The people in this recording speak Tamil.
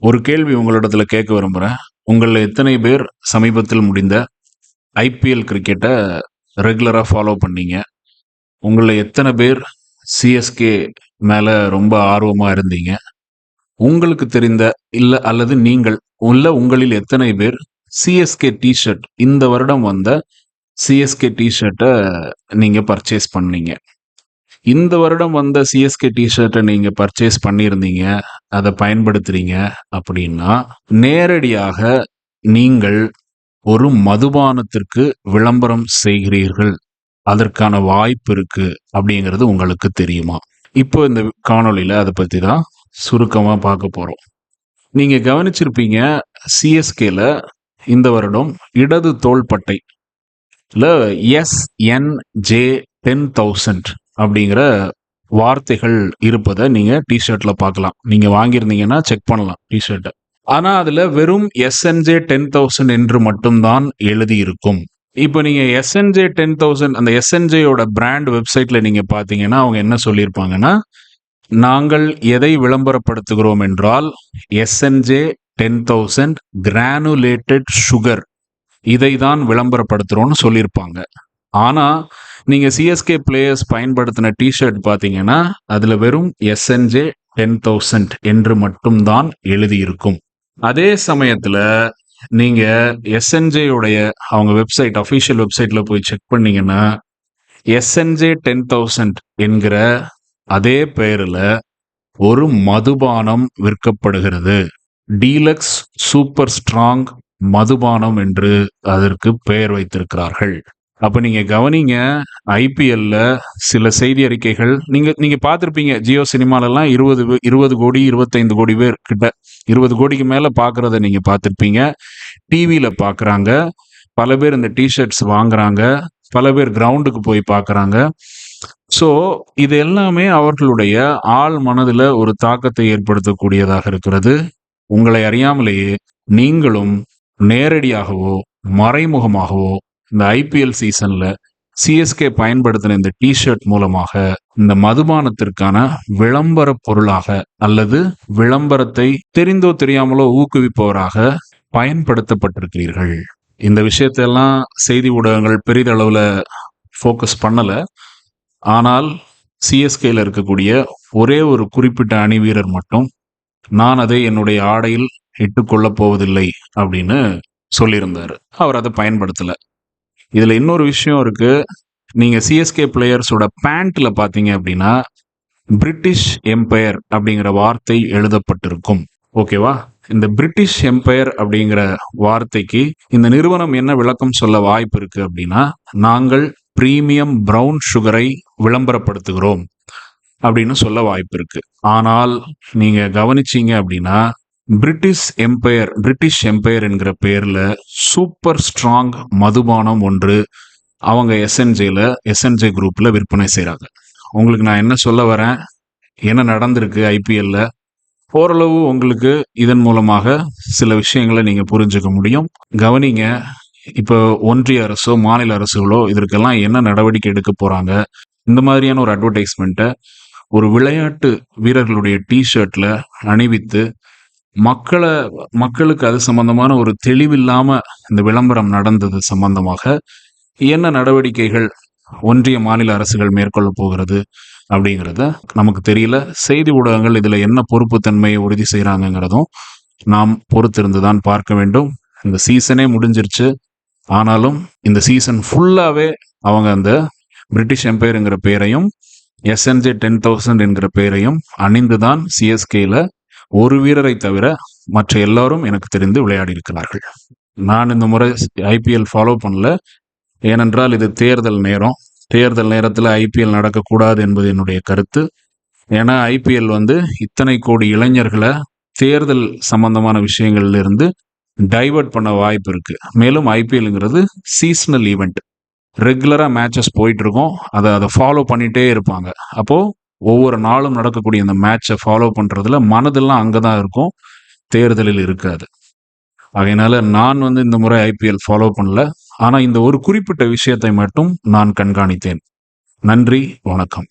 ஒரு கேள்வி உங்களிடத்துல கேட்க விரும்புகிறேன் உங்களில் எத்தனை பேர் சமீபத்தில் முடிந்த ஐபிஎல் கிரிக்கெட்டை ரெகுலராக ஃபாலோ பண்ணீங்க? உங்களில் எத்தனை பேர் சிஎஸ்கே மேலே ரொம்ப ஆர்வமாக இருந்தீங்க? உங்களுக்கு தெரிந்த இல்லை அல்லது நீங்கள் உள்ள உங்களில் எத்தனை பேர் சிஎஸ்கே டிஷர்ட் இந்த வருடம் வந்த சிஎஸ்கே டிஷர்ட்டை நீங்கள் பர்ச்சேஸ் பண்ணீங்க? இந்த வருடம் வந்த சிஎஸ்கே டிஷர்ட்டை நீங்கள் பர்ச்சேஸ் பண்ணியிருந்தீங்க அதை பயன்படுத்துறீங்க அப்படின்னா நேரடியாக நீங்கள் ஒரு மதுபானத்திற்கு விளம்பரம் செய்கிறீர்கள். அதற்கான வாய்ப்பு இருக்கு அப்படிங்கிறது உங்களுக்கு தெரியுமா? இப்போ இந்த காணொலியில் அதை பற்றி தான் சுருக்கமாக பார்க்க போகிறோம் நீங்கள் கவனிச்சிருப்பீங்க சிஎஸ்கேல இந்த வருடம் இடது தோள்பட்டை எஸ் எஸ்என்ஜே டென் தௌசண்ட் அப்படிங்கிற வார்த்தைகள் இருப்பதை நீங்கள் டிஷர்ட்டில் பார்க்கலாம். நீங்கள் வாங்கியிருந்தீங்கன்னா செக் பண்ணலாம் டிஷர்ட்டை ஆனால் அதில் வெறும் எஸ்என்ஜே டென் தௌசண்ட் என்று மட்டும்தான் எழுதியிருக்கும். இப்போ நீங்கள் எஸ்என்ஜே டென் தௌசண்ட் அந்த எஸ்என்ஜேயோட பிராண்ட் வெப்சைட்டில் நீங்கள் பார்த்தீங்கன்னா அவங்க என்ன சொல்லியிருப்பாங்கன்னா நாங்கள் எதை விளம்பரப்படுத்துகிறோம் என்றால் SNJ ten thousand granulated sugar இதை தான் விளம்பரப்படுத்துகிறோன்னு சொல்லியிருப்பாங்க. ஆனால் நீங்கள் சிஎஸ்கே பிளேயர்ஸ் பயன்படுத்தின டிஷர்ட் பார்த்தீங்கன்னா அதில் வெறும் எஸ்என்ஜே டென் தௌசண்ட் என்று மட்டும்தான் எழுதியிருக்கும். அதே சமயத்தில் நீங்கள் எஸ்என்ஜே உடைய அவங்க வெப்சைட் அஃபிஷியல் வெப்சைட்டில் போய் செக் பண்ணீங்கன்னா எஸ்என்ஜே டென் தௌசண்ட் என்கிற அதே பெயரில் ஒரு மதுபானம் விற்கப்படுகிறது. டீலக்ஸ் சூப்பர் ஸ்ட்ராங் மதுபானம் என்று அதற்கு பெயர் வைத்திருக்கிறார்கள். அப்போ நீங்கள் கவனிங்க ஐபிஎல்ல சில செய்தி அறிக்கைகள் நீங்கள் நீங்கள் பார்த்துருப்பீங்க ஜியோ சினிமாலெல்லாம் இருபது இருபது கோடி இருபத்தைந்து கோடி பேர் கிட்ட இருபது கோடிக்கு மேலே பார்க்குறத நீங்கள் பார்த்துருப்பீங்க டிவியில் பார்க்குறாங்க பல பேர் இந்த டிஷர்ட்ஸ் வாங்குறாங்க பல பேர் கிரவுண்டுக்கு போய் பார்க்குறாங்க. ஸோ இது எல்லாமே அவர்களுடைய ஆள் மனதில் ஒரு தாக்கத்தை ஏற்படுத்தக்கூடியதாக இருக்கிறது. உங்களை அறியாமலேயே நீங்களும் நேரடியாகவோ மறைமுகமாகவோ இந்த ஐபிஎல் சீசன்ல சிஎஸ்கே பயன்படுத்தின இந்த டிஷர்ட் மூலமாக இந்த மதுபானத்திற்கான விளம்பர பொருளாக அல்லது விளம்பரத்தை தெரிந்தோ தெரியாமலோ ஊக்குவிப்பவராக பயன்படுத்தப்பட்டிருக்கிறீர்கள். இந்த விஷயத்தெல்லாம் செய்தி ஊடகங்கள் பெரிதளவில் ஃபோக்கஸ் பண்ணலை. ஆனால் சிஎஸ்கேல இருக்கக்கூடிய ஒரே ஒரு குறிப்பிட்ட அணி வீரர் மட்டும் நான் அதை என்னுடைய ஆடையில் இட்டுக்கொள்ளப் போவதில்லை அப்படின்னு சொல்லியிருந்தார். அவர் அதை பயன்படுத்தலை. இதில் இன்னொரு விஷயம் இருக்குது நீங்கள் சிஎஸ்கே பிளேயர்ஸோட பேண்ட்டில் பார்த்தீங்க அப்படின்னா பிரிட்டிஷ் எம்பையர் அப்படிங்கிற வார்த்தை எழுதப்பட்டிருக்கும். ஓகேவா இந்த பிரிட்டிஷ் எம்பையர் அப்படிங்கிற வார்த்தைக்கு இந்த நிறுவனம் என்ன விளக்கம் சொல்ல வாய்ப்பு இருக்கு அப்படின்னா நாங்கள் பிரீமியம் ப்ரௌன் சுகரை விளம்பரப்படுத்துகிறோம் அப்படின்னு சொல்ல வாய்ப்பு இருக்கு. ஆனால் நீங்க கவனிச்சீங்க அப்படின்னா பிரிட்டிஷ் எம்பையர் பிரிட்டிஷ் எம்பையர் என்கிற பெயரில் சூப்பர் ஸ்ட்ராங் மதுபானம் ஒன்று அவங்க எஸ்என்ஜேல எஸ்என்ஜே குரூப்பில் விற்பனை செய்கிறாங்க உங்களுக்கு நான் என்ன சொல்ல வரேன்? என்ன நடந்திருக்கு ஐபிஎல்ல ஓரளவு உங்களுக்கு இதன் மூலமாக சில விஷயங்களை நீங்கள் புரிஞ்சுக்க முடியும். கவனிங்க இப்போ ஒன்றிய அரசோ மாநில அரசுகளோ இதற்கெல்லாம் என்ன நடவடிக்கை எடுக்க போகிறாங்க இந்த மாதிரியான ஒரு அட்வர்டைஸ்மெண்ட்டை ஒரு விளையாட்டு வீரர்களுடைய டிஷர்ட்ல அணிவித்து மக்களை மக்களுக்கு அது சம்பந்தமான ஒரு தெளிவில்லாம இந்த விளம்பரம் நடந்தது சம்பந்தமாக என்ன நடவடிக்கைகள் ஒன்றிய மாநில அரசுகள் மேற்கொள்ள போகிறது அப்படிங்கிறத நமக்கு தெரியல. செய்தி ஊடகங்கள் இதில் என்ன பொறுப்புத்தன்மையை உறுதி செய்யறாங்கிறதும் நாம் பொறுத்திருந்து தான் பார்க்க வேண்டும். இந்த சீசனே முடிஞ்சிருச்சு. ஆனாலும் இந்த சீசன் ஃபுல்லாகவே அவங்க அந்த பிரிட்டிஷ் எம்பையருங்கிற பேரையும் எஸ்என்ஜே டென் தௌசண்ட் என்கிற பேரையும் அணிந்து தான் சிஎஸ்கேல ஒரு வீரரை தவிர மற்ற எல்லாரும் எனக்கு தெரிந்து விளையாடி இருக்கிறார்கள் நான் இந்த முறை ஐபிஎல் ஃபாலோ பண்ணல. ஏனென்றால் இது தேர்தல் நேரம். தேர்தல் நேரத்தில் ஐபிஎல் நடக்கக்கூடாது என்பது என்னுடைய கருத்து. ஏன்னா ஐபிஎல் வந்து இத்தனை கோடி இளைஞர்களை தேர்தல் சம்பந்தமான விஷயங்கள்லேருந்து டைவர்ட் பண்ண வாய்ப்பு இருக்குது மேலும் ஐபிஎல்ங்கிறது சீஸ்னல் ஈவெண்ட் ரெகுலராக மேட்சஸ் போயிட்டுருக்கோம் அதை அதை ஃபாலோ பண்ணிகிட்டே இருப்பாங்க. அப்போது ஒவ்வொரு நாளும் நடக்கக்கூடிய அந்த மேட்சை ஃபாலோ பண்ணுறதுல மனதெல்லாம் அங்கே தான் இருக்கும். தேர்தலில் இருக்காது. அதனால நான் வந்து இந்த முறை ஐபிஎல் ஃபாலோ பண்ணல. ஆனால் இந்த ஒரு குறிப்பிட்ட விஷயத்தை மட்டும் நான் கண்காணித்தேன். நன்றி வணக்கம்.